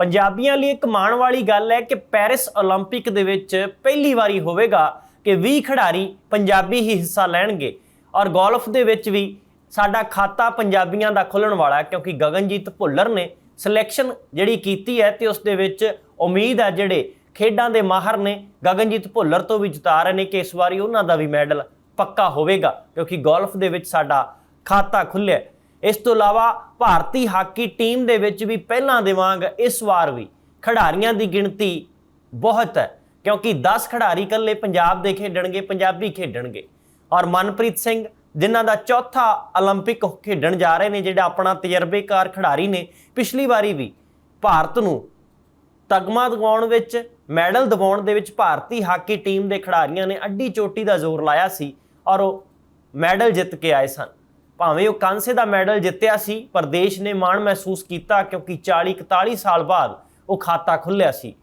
ਪੰਜਾਬੀਆਂ ਲਈ ਇੱਕ ਮਾਣ ਵਾਲੀ ਗੱਲ ਹੈ ਕਿ ਪੈਰਿਸ 올림픽 ਦੇ ਵਿੱਚ ਪਹਿਲੀ ਵਾਰੀ ਹੋਵੇਗਾ ਕਿ 20 ਖਿਡਾਰੀ ਪੰਜਾਬੀ ਹੀ ਹਿੱਸਾ ਲੈਣਗੇ ਔਰ ਗੋਲਫ ਦੇ ਵਿੱਚ ਵੀ ਸਾਡਾ ਖਾਤਾ ਪੰਜਾਬੀਆਂ ਦਾ ਖੁੱਲਣ ਵਾਲਾ ਹੈ ਕਿਉਂਕਿ ਗਗਨਜੀਤ ਭੁੱਲਰ ਨੇ ਸਿਲੈਕਸ਼ਨ ਜਿਹੜੀ ਕੀਤੀ ਹੈ ਤੇ ਉਸ ਦੇ ਵਿੱਚ ਉਮੀਦ ਹੈ ਜਿਹੜੇ ਖੇਡਾਂ ਦੇ ਮਾਹਰ ਨੇ ਗਗਨਜੀਤ ਭੁੱਲਰ ਤੋਂ ਵੀ ਜਿਤਾ ਰਹੇ ਨੇ ਕਿ ਇਸ ਵਾਰੀ ਉਹਨਾਂ ਦਾ ਵੀ ਮੈਡਲ ਪੱਕਾ ਹੋਵੇਗਾ ਕਿਉਂਕਿ ਗੋਲਫ ਦੇ ਵਿੱਚ ਸਾਡਾ ਖਾਤਾ ਖੁੱਲਿਆ ਹੈ। ਇਸ ਤੋਂ ਇਲਾਵਾ ਭਾਰਤੀ ਹਾਕੀ ਟੀਮ ਦੇ ਵਿੱਚ ਵੀ ਪਹਿਲਾਂ ਦੇ ਵਾਂਗ ਇਸ ਵਾਰ ਵੀ ਖਿਡਾਰੀਆਂ ਦੀ ਗਿਣਤੀ ਬਹੁਤ ਹੈ ਕਿਉਂਕਿ 10 ਖਿਡਾਰੀ ਇਕੱਲੇ ਪੰਜਾਬ ਦੇ ਖੇਡਣਗੇ ਪੰਜਾਬੀ ਖੇਡਣਗੇ ਔਰ ਮਨਪ੍ਰੀਤ ਸਿੰਘ ਜਿਨ੍ਹਾਂ ਦਾ ਚੌਥਾ 올림픽 ਖੇਡਣ ਜਾ ਰਹੇ ਨੇ ਜਿਹੜਾ ਆਪਣਾ ਤਜਰਬੇਕਾਰ ਖਿਡਾਰੀ ਨੇ ਪਿਛਲੀ ਵਾਰੀ ਵੀ ਭਾਰਤ ਨੂੰ ਤਗਮਾ ਦਿਵਾਉਣ ਵਿੱਚ ਮੈਡਲ ਦਿਵਾਉਣ ਦੇ ਵਿੱਚ ਭਾਰਤੀ ਹਾਕੀ ਟੀਮ ਦੇ ਖਿਡਾਰੀਆਂ ਨੇ ਅੱਡੀ ਚੋਟੀ ਦਾ ਜ਼ੋਰ ਲਾਇਆ ਸੀ ਔਰ ਉਹ ਮੈਡਲ ਜਿੱਤ ਕੇ ਆਏ ਸਨ ਭਾਵੇਂ ਉਹ ਕਾਂਸੇ ਦਾ ਮੈਡਲ ਜਿੱਤਿਆ ਸੀ ਪਰ ਦੇਸ਼ ਨੇ ਮਾਣ ਮਹਿਸੂਸ ਕੀਤਾ ਕਿਉਂਕਿ 40 41 ਸਾਲ ਬਾਅਦ ਉਹ ਖਾਤਾ ਖੁੱਲਿਆ ਸੀ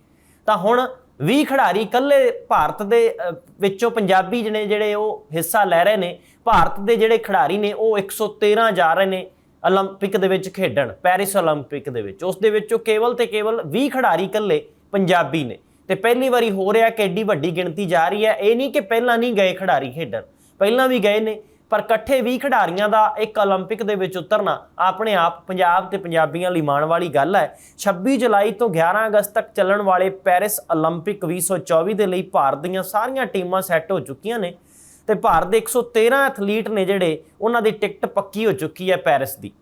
ਤਾਂ ਹੁਣ 20 ਖਿਡਾਰੀ ਇਕੱਲੇ ਭਾਰਤ ਦੇ ਅ, ਵਿੱਚੋਂ ਪੰਜਾਬੀ ਜਿਹੜੇ ਜਿਹੜੇ ਉਹ ਹਿੱਸਾ ਲੈ ਰਹੇ ਨੇ ਭਾਰਤ ਦੇ ਜਿਹੜੇ ਖਿਡਾਰੀ ਨੇ ਉਹ 113 ਜਾ ਰਹੇ ਨੇ 올림픽 ਦੇ ਵਿੱਚ ਖੇਡਣ ਪੈਰਿਸ 올림픽 ਦੇ ਵਿੱਚ ਉਸ ਦੇ ਵਿੱਚੋਂ ਕੇਵਲ ਤੇ ਕੇਵਲ 20 ਖਿਡਾਰੀ ਇਕੱਲੇ ਪੰਜਾਬੀ ਨੇ ਤੇ ਪਹਿਲੀ ਵਾਰੀ ਹੋ ਰਿਹਾ ਕਿ ਐਡੀ ਵੱਡੀ ਗਿਣਤੀ ਜਾ ਰਹੀ ਹੈ ਇਹ ਨਹੀਂ ਕਿ ਪਹਿਲਾਂ ਨਹੀਂ ਗਏ ਖਿਡਾਰੀ ਖੇਡਣ ਪਹਿਲਾਂ ਵੀ ਗਏ ਨੇ ਪਰ ਇਕੱਠੇ 20 ਖਿਡਾਰੀਆਂ ਦਾ ਇੱਕ 올림픽 ਦੇ ਵਿੱਚ ਉਤਰਨਾ ਆਪਣੇ ਆਪ ਪੰਜਾਬ ਤੇ ਪੰਜਾਬੀਆਂ ਲਈ ਮਾਣ ਵਾਲੀ ਗੱਲ ਹੈ 26 ਜੁਲਾਈ ਤੋਂ 11 ਅਗਸਤ ਤੱਕ ਚੱਲਣ ਵਾਲੇ ਪੈਰਿਸ 올림픽 2024 ਦੇ ਲਈ ਭਾਰਤ ਦੀਆਂ ਸਾਰੀਆਂ ਟੀਮਾਂ ਸੈੱਟ ਹੋ ਚੁੱਕੀਆਂ ਨੇ ਤੇ ਭਾਰਤ ਦੇ 113 ਐਥਲੀਟ ਨੇ ਜਿਹੜੇ ਉਹਨਾਂ ਦੀ ਟਿਕਟ ਪੱਕੀ ਹੋ ਚੁੱਕੀ ਹੈ ਪੈਰਿਸ ਦੀ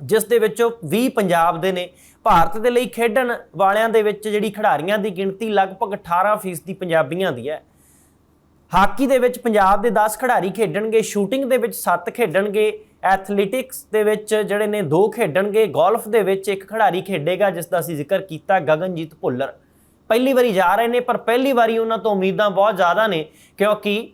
ਜਿਸ ਦੇ ਵਿੱਚੋਂ 20 ਪੰਜਾਬ ਦੇ ਨੇ ਭਾਰਤ ਦੇ ਲਈ ਖੇਡਣ ਵਾਲਿਆਂ ਦੇ ਵਿੱਚ ਜਿਹੜੀ ਖਿਡਾਰੀਆਂ ਦੀ ਗਿਣਤੀ ਲਗਭਗ 18% ਦੀ ਪੰਜਾਬੀਆਂ ਦੀ ਹੈ ਹਾਕੀ ਦੇ ਵਿੱਚ ਪੰਜਾਬ ਦੇ 10 ਖਿਡਾਰੀ ਖੇਡਣਗੇ, ਸ਼ੂਟਿੰਗ ਦੇ ਵਿੱਚ 7 ਖੇਡਣਗੇ, ਐਥਲੈਟਿਕਸ ਦੇ ਵਿੱਚ ਜਿਹੜੇ ਨੇ 2 ਖੇਡਣਗੇ, ਗੋਲਫ ਦੇ ਵਿੱਚ ਇੱਕ ਖਿਡਾਰੀ ਖੇਡੇਗਾ, ਜਿਸ ਦਾ ਅਸੀਂ ਜ਼ਿਕਰ ਕੀਤਾ ਗਗਨਜੀਤ ਭੁੱਲਰ। ਪਹਿਲੀ ਵਾਰੀ ਜਾ ਰਹੇ ਨੇ, ਪਰ ਪਹਿਲੀ ਵਾਰੀ ਉਹਨਾਂ ਤੋਂ ਉਮੀਦਾਂ ਬਹੁਤ ਜ਼ਿਆਦਾ ਨੇ, ਕਿਉਂਕਿ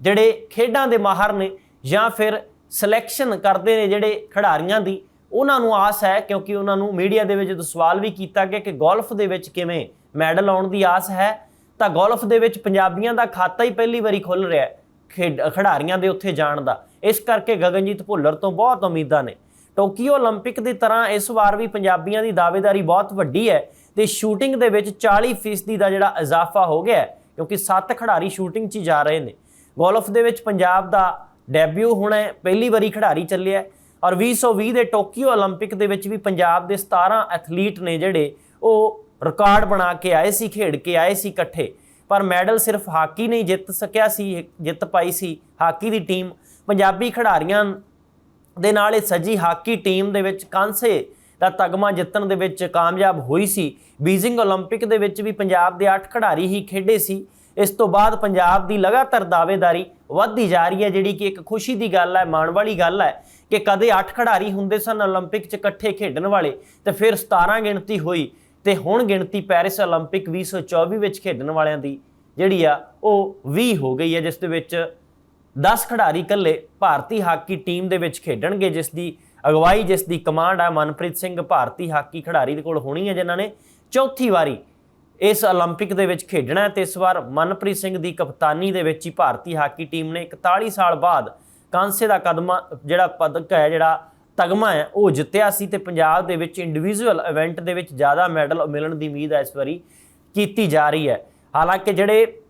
ਜਿਹੜੇ ਖੇਡਾਂ ਦੇ ਮਾਹਰ ਨੇ ਜਾਂ ਫਿਰ ਸਿਲੈਕਸ਼ਨ ਕਰਦੇ ਨੇ ਜਿਹੜੇ ਖਿਡਾਰੀਆਂ ਦੀ, ਉਹਨਾਂ ਨੂੰ ਆਸ ਹੈ, ਕਿਉਂਕਿ ਉਹਨਾਂ ਨੂੰ ਮੀਡੀਆ ਦੇ ਵਿੱਚ ਜਦੋਂ ਸਵਾਲ ਵੀ ਕੀਤਾ ਗਿਆ ਕਿ ਗੋਲਫ ਦੇ ਵਿੱਚ ਕਿਵੇਂ ਮੈਡਲ ਆਉਣ ਦੀ ਆਸ ਹੈ ਤਾਂ ਗੋਲਫ ਦੇ ਵਿੱਚ ਪੰਜਾਬੀਆਂ ਦਾ ਖਾਤਾ ਹੀ ਪਹਿਲੀ ਵਾਰੀ ਖੁੱਲ ਰਿਹਾ ਹੈ ਖੇਡ ਖਿਡਾਰੀਆਂ ਦੇ ਉੱਥੇ ਜਾਣ ਦਾ ਇਸ ਕਰਕੇ ਗਗਨਜੀਤ ਭੁੱਲਰ ਤੋਂ ਬਹੁਤ ਉਮੀਦਾਂ ਨੇ ਟੋਕੀਓ 올림픽 ਦੀ ਤਰ੍ਹਾਂ ਇਸ ਵਾਰ ਵੀ ਪੰਜਾਬੀਆਂ ਦੀ ਦਾਅਵੇਦਾਰੀ ਬਹੁਤ ਵੱਡੀ ਹੈ ਤੇ ਸ਼ੂਟਿੰਗ ਦੇ ਵਿੱਚ 40% ਦਾ ਜਿਹੜਾ ਇਜ਼ਾਫਾ ਹੋ ਗਿਆ ਹੈ, ਕਿਉਂਕਿ 7 ਖਿਡਾਰੀ ਸ਼ੂਟਿੰਗ 'ਚ ਹੀ ਜਾ ਰਹੇ ਨੇ ਗੋਲਫ ਦੇ ਵਿੱਚ ਪੰਜਾਬ ਦਾ ਡੈਬਿਊ ਹੋਣਾ ਹੈ ਪਹਿਲੀ ਵਾਰੀ ਖਿਡਾਰੀ ਚੱਲਿਆ ਹੈ ਔਰ 2020 ਦੇ ਟੋਕੀਓ 올림픽 ਦੇ ਵਿੱਚ ਵੀ ਪੰਜਾਬ ਦੇ 17 ਐਥਲੀਟ ਨੇ ਜਿਹੜੇ ਉਹ ਰਿਕਾਰਡ ਬਣਾ ਕੇ ਆਏ ਸੀ ਖੇਡ ਕੇ ਆਏ ਸੀ ਇਕੱਠੇ ਪਰ ਮੈਡਲ ਸਿਰਫ ਹਾਕੀ ਨਹੀਂ ਜਿੱਤ ਸਕਿਆ ਸੀ ਜਿੱਤ ਪਾਈ ਸੀ ਹਾਕੀ ਦੀ ਟੀਮ ਪੰਜਾਬੀ ਖਿਡਾਰੀਆਂ ਦੇ ਨਾਲ ਇਹ ਸਜੀ ਹਾਕੀ ਟੀਮ ਦੇ ਵਿੱਚ ਕਾਂਸੇ ਦਾ ਤਗਮਾ ਜਿੱਤਣ ਦੇ ਵਿੱਚ ਕਾਮਯਾਬ ਹੋਈ ਸੀ ਬੀਜ਼ਿੰਗ 올림픽 ਦੇ ਵਿੱਚ ਵੀ ਪੰਜਾਬ ਦੇ 8 ਖਿਡਾਰੀ ਹੀ ਖੇਡੇ ਸੀ ਇਸ ਤੋਂ ਬਾਅਦ ਪੰਜਾਬ ਦੀ ਲਗਾਤਾਰ ਦਾਅਵੇਦਾਰੀ ਵੱਧਦੀ ਜਾ ਰਹੀ ਹੈ ਜਿਹੜੀ ਕਿ ਇੱਕ ਖੁਸ਼ੀ ਦੀ ਗੱਲ ਹੈ ਮਾਣ ਵਾਲੀ ਗੱਲ ਹੈ ਕਿ ਕਦੇ 8 ਖਿਡਾਰੀ ਹੁੰਦੇ ਸਨ 올림픽 'ਚ ਇਕੱਠੇ ਖੇਡਣ ਵਾਲੇ ਤੇ ਫਿਰ 17 ਗਿਣਤੀ ਹੋਈ ਤੇ ਹੁਣ ਗਿਣਤੀ ਪੈਰਿਸ 올림픽 2024 ਵਿੱਚ ਖੇਡਣ ਵਾਲਿਆਂ ਦੀ ਜਿਹੜੀ ਆ ਉਹ 20 ਹੋ ਗਈ ਹੈ ਜਿਸ ਦੇ ਵਿੱਚ 10 ਖਿਡਾਰੀ ਇਕੱਲੇ ਭਾਰਤੀ ਹਾਕੀ ਟੀਮ ਦੇ ਵਿੱਚ ਖੇਡਣਗੇ ਜਿਸ ਦੀ ਅਗਵਾਈ ਜਿਸ ਦੀ ਕਮਾਂਡ ਹੈ ਮਨਪ੍ਰੀਤ ਸਿੰਘ ਭਾਰਤੀ ਹਾਕੀ ਖਿਡਾਰੀ ਦੇ ਕੋਲ ਹੋਣੀ ਹੈ ਜਿਨ੍ਹਾਂ ਨੇ ਚੌਥੀ ਵਾਰੀ ਇਸ 올림픽 ਦੇ ਵਿੱਚ ਖੇਡਣਾ ਹੈ ਤੇ ਇਸ ਵਾਰ ਮਨਪ੍ਰੀਤ ਸਿੰਘ ਦੀ ਕਪਤਾਨੀ ਦੇ ਵਿੱਚ ਹੀ ਭਾਰਤੀ ਹਾਕੀ ਟੀਮ ਨੇ 41 ਸਾਲ ਬਾਅਦ ਕਾਂਸੇ ਦਾ ਕਦਮਾ ਜਿਹੜਾ ਪਦਕ ਹੈ ਜਿਹੜਾ ਤਗਮਾ ਹੈ। ਉਹ ਜਿੱਤਿਆ ਸੀ ਤੇ ਪੰਜਾਬ ਦੇ ਵਿੱਚ ਇੰਡੀਵਿਜੂਅਲ ਇਵੈਂਟ ਦੇ ਵਿੱਚ ਜ਼ਿਆਦਾ ਮੈਡਲ ਮਿਲਣ ਦੀ ਉਮੀਦ ਹੈ ਇਸ ਵਾਰੀ ਕੀਤੀ ਜਾ ਰਹੀ ਹੈ। ਹਾਲਾਂਕਿ ਜਿਹੜੇ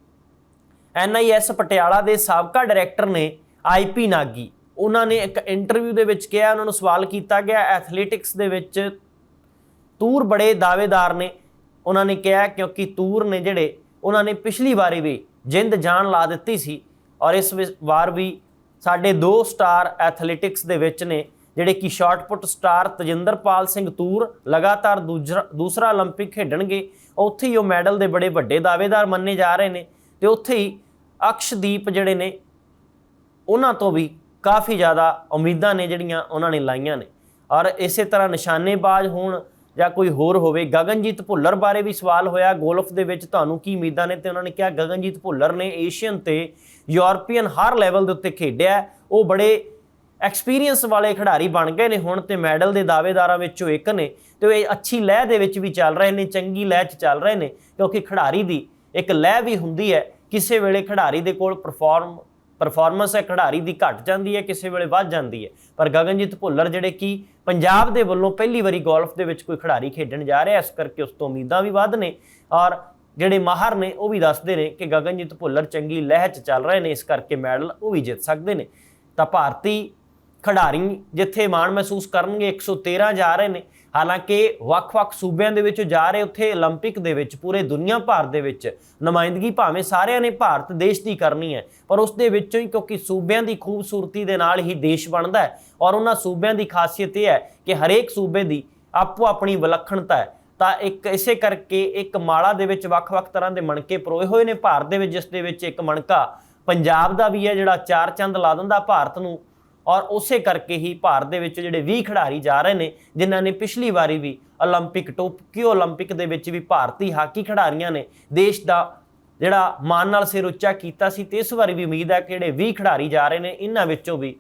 ਐਨਆਈਐਸ ਪਟਿਆਲਾ ਦੇ ਸਾਬਕਾ ਡਾਇਰੈਕਟਰ ਨੇ ਆਈਪੀ ਨਾਗੀ, ਉਹਨਾਂ ਨੇ ਇੱਕ ਇੰਟਰਵਿਊ ਦੇ ਵਿੱਚ ਕਿਹਾ, ਉਹਨਾਂ ਨੂੰ ਸਵਾਲ ਕੀਤਾ ਗਿਆ ਐਥਲੈਟਿਕਸ ਦੇ ਵਿੱਚ ਤੂਰ ਬੜੇ ਦਾਅਵੇਦਾਰ ਨੇ। ਉਹਨਾਂ ਨੇ ਕਿਹਾ ਕਿਉਂਕਿ ਤੂਰ ਨੇ ਜਿਹੜੇ, ਉਹਨਾਂ ਨੇ ਪਿਛਲੀ ਵਾਰੀ ਵੀ ਜਿੰਦ ਜਾਨ ਲਾ ਦਿੱਤੀ ਸੀ ਔਰ ਇਸ ਵਿ- ਵਾਰ ਵੀ ਸਾਡੇ ਦੋ ਸਟਾਰ ਐਥਲੈਟਿਕਸ ਦੇ ਵਿੱਚ ਨੇ। ਜਿਹੜੇ ਕਿ ਸ਼ਾਟਪੁੱਟ ਸਟਾਰ ਤਜਿੰਦਰਪਾਲ ਸਿੰਘ ਤੂਰ ਲਗਾਤਾਰ ਦੂਜਰਾ- ਦੂਸਰਾ 올림픽 ਖੇਡਣਗੇ ਉੱਥੇ ਹੀ ਉਹ ਮੈਡਲ ਦੇ ਬੜੇ ਵੱਡੇ ਦਾਅਵੇਦਾਰ ਮੰਨੇ ਜਾ ਰਹੇ ਨੇ ਤੇ ਉੱਥੇ ਹੀ ਅਕਸ਼ਦੀਪ ਜਿਹੜੇ ਨੇ ਉਹਨਾਂ ਤੋਂ ਵੀ ਕਾਫੀ ਜ਼ਿਆਦਾ ਉਮੀਦਾਂ ਨੇ ਜਿਹੜੀਆਂ ਉਹਨਾਂ ਨੇ ਲਾਈਆਂ ਨੇ ਔਰ ਇਸੇ ਤਰ੍ਹਾਂ ਨਿਸ਼ਾਨੇਬਾਜ਼ ਹੋਣ ਜਾਂ ਕੋਈ ਹੋਰ ਹੋਵੇ ਗਗਨਜੀਤ ਭੁੱਲਰ ਬਾਰੇ ਵੀ ਸਵਾਲ ਹੋਇਆ ਗੋਲਫ ਦੇ ਵਿੱਚ ਤੁਹਾਨੂੰ ਕੀ ਉਮੀਦਾਂ ਨੇ ਤੇ ਉਹਨਾਂ ਨੇ ਕਿਹਾ ਗਗਨਜੀਤ ਭੁੱਲਰ ਨੇ ਏਸ਼ੀਅਨ ਤੇ ਯੂਰਪੀਅਨ ਹਰ ਲੈਵਲ ਦੇ ਉੱਤੇ ਖੇਡਿਆ ਹੈ। ਉਹ ਬੜੇ ਐਕਸਪੀਰੀਅੰਸ ਵਾਲੇ ਖਿਡਾਰੀ ਬਣ ਗਏ ਨੇ ਹੁਣ ਤੇ ਮੈਡਲ ਦੇ ਦਾਅਵੇਦਾਰਾਂ ਵਿੱਚੋਂ ਇੱਕ ਨੇ ਤੇ ਉਹ ਇਹ ਅੱਛੀ ਲਹਿ ਦੇ ਵਿੱਚ ਵੀ ਚੱਲ ਰਹੇ ਨੇ, ਚੰਗੀ ਲਹਿ 'ਚ ਚੱਲ ਰਹੇ ਨੇ ਕਿਉਂਕਿ ਖਿਡਾਰੀ ਦੀ ਇੱਕ ਲਹਿ ਵੀ ਹੁੰਦੀ ਹੈ, ਕਿਸੇ ਵੇਲੇ ਖਿਡਾਰੀ ਦੇ ਕੋਲ ਪਰਫਾਰਮ ਪਰਫਾਰਮੈਂਸ ਹੈ, ਖਿਡਾਰੀ ਦੀ ਘਟ ਜਾਂਦੀ ਹੈ, ਕਿਸੇ ਵੇਲੇ ਵੱਧ ਜਾਂਦੀ ਹੈ। ਪਰ ਗਗਨਜੀਤ ਭੁੱਲਰ ਜਿਹੜੇ ਕਿ ਪੰਜਾਬ ਦੇ ਵੱਲੋਂ ਪਹਿਲੀ ਵਾਰੀ ਗੋਲਫ ਦੇ ਵਿੱਚ ਕੋਈ ਖਿਡਾਰੀ ਖੇਡਣ ਜਾ ਰਿਹਾ, ਇਸ ਕਰਕੇ ਉਸ ਤੋਂ ਉਮੀਦਾਂ ਵੀ ਵੱਧ ਨੇ ਔਰ ਜਿਹੜੇ ਮਾਹਰ ਨੇ ਉਹ ਵੀ ਦੱਸਦੇ ਨੇ ਕਿ ਗਗਨਜੀਤ ਭੁੱਲਰ ਚੰਗੀ ਲਹਿਰ 'ਚ ਚੱਲ ਰਹੇ ਨੇ, ਇਸ ਕਰਕੇ ਮੈਡਲ ਉਹ ਵੀ ਜਿੱਤ ਸਕਦੇ ਨੇ। ਤਾਂ ਭਾਰਤੀ ਖਿਡਾਰੀ ਜਿੱਥੇ ਮਾਣ ਮਹਿਸੂਸ ਕਰਨਗੇ 113 ਜਾ ਰਹੇ ਨੇ ਹਾਲਾਂਕਿ ਵੱਖ-ਵੱਖ ਸੂਬਿਆਂ ਦੇ ਵਿੱਚ ਜਾ ਰਹੇ ਉੱਥੇ 올림픽 ਦੇ ਵਿੱਚ ਪੂਰੇ ਦੁਨੀਆ ਭਰ ਦੇ ਵਿੱਚ ਨੁਮਾਇੰਦਗੀ ਭਾਵੇਂ ਸਾਰਿਆਂ ਨੇ ਭਾਰਤ ਦੇਸ਼ ਦੀ ਕਰਨੀ ਹੈ ਪਰ ਉਸ ਦੇ ਵਿੱਚੋਂ ਹੀ ਕਿਉਂਕਿ ਸੂਬਿਆਂ ਦੀ ਖੂਬਸੂਰਤੀ ਦੇ ਨਾਲ ਹੀ ਦੇਸ਼ ਬਣਦਾ ਹੈ ਔਰ ਉਹਨਾਂ ਸੂਬਿਆਂ ਦੀ ਖਾਸੀਅਤ ਇਹ ਹੈ ਕਿ ਹਰੇਕ ਸੂਬੇ ਦੀ ਆਪੋ ਆਪਣੀ ਵਿਲੱਖਣਤਾ ਹੈ ਤਾਂ ਇੱਕ ਇਸੇ ਕਰਕੇ ਇੱਕ ਮਾਲਾ ਦੇ ਵਿੱਚ ਵੱਖ-ਵੱਖ ਤਰ੍ਹਾਂ ਦੇ ਮਣਕੇ ਪਰੋਏ ਹੋਏ ਨੇ ਭਾਰਤ ਦੇ ਵਿੱਚ ਜਿਸ ਦੇ ਵਿੱਚ ਇੱਕ ਮਣਕਾ ਪੰਜਾਬ ਦਾ ਵੀ ਹੈ ਜਿਹੜਾ ਚਾਰ ਚੰਦ ਲਾ ਦਿੰਦਾ ਭਾਰਤ ਨੂੰ ਔਰ ਉਸੇ ਕਰਕੇ ਹੀ ਭਾਰਤ ਦੇ ਵਿੱਚ ਜਿਹੜੇ 20 ਖਿਡਾਰੀ ਜਾ ਰਹੇ ਨੇ ਜਿਨ੍ਹਾਂ ਨੇ ਪਿਛਲੀ ਵਾਰੀ ਵੀ 올림픽 ਟੋਕੀਓ 올림픽 ਦੇ ਵਿੱਚ ਵੀ ਭਾਰਤੀ ਹਾਕੀ ਖਿਡਾਰੀਆਂ ਨੇ ਦੇਸ਼ ਦਾ ਜਿਹੜਾ ਮਾਨ ਨਾਲ ਸਿਰ ਉੱਚਾ ਕੀਤਾ ਸੀ ਤੇ ਇਸ ਵਾਰੀ ਵੀ ਉਮੀਦ ਹੈ ਕਿ ਜਿਹੜੇ 20 ਖਿਡਾਰੀ ਜਾ ਰਹੇ ਨੇ ਇਹਨਾਂ ਵਿੱਚੋਂ ਵੀ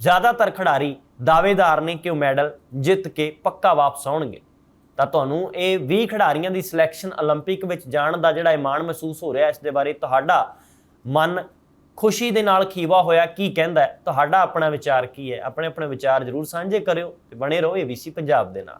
ਜ਼ਿਆਦਾਤਰ ਖਿਡਾਰੀ ਦਾਅਵੇਦਾਰ ਨੇ ਕਿ ਉਹ ਮੈਡਲ ਜਿੱਤ ਕੇ ਪੱਕਾ ਵਾਪਸ ਆਉਣਗੇ ਤਾਂ ਤੁਹਾਨੂੰ ਇਹ 20 ਖਿਡਾਰੀਆਂ ਦੀ ਸਿਲੈਕਸ਼ਨ 올림픽 ਵਿੱਚ ਜਾਣ ਦਾ ਜਿਹੜਾ ਇਹ ਮਾਣ ਮਹਿਸੂਸ ਹੋ ਰਿਹਾ ਇਸ ਦੇ ਬਾਰੇ ਤੁਹਾਡਾ ਮਨ ਖੁਸ਼ੀ ਦੇ ਨਾਲ ਖੀਵਾ ਹੋਇਆ ਕੀ ਕਹਿੰਦਾ ਤੁਹਾਡਾ ਆਪਣਾ ਵਿਚਾਰ ਕੀ ਹੈ? ਆਪਣੇ ਆਪਣੇ ਵਿਚਾਰ ਜਰੂਰ ਸਾਂਝੇ ਕਰਿਓ ਤੇ ਬਣੇ ਰਹੋ ਏਬੀਸੀ ਪੰਜਾਬ ਦੇ ਨਾਲ।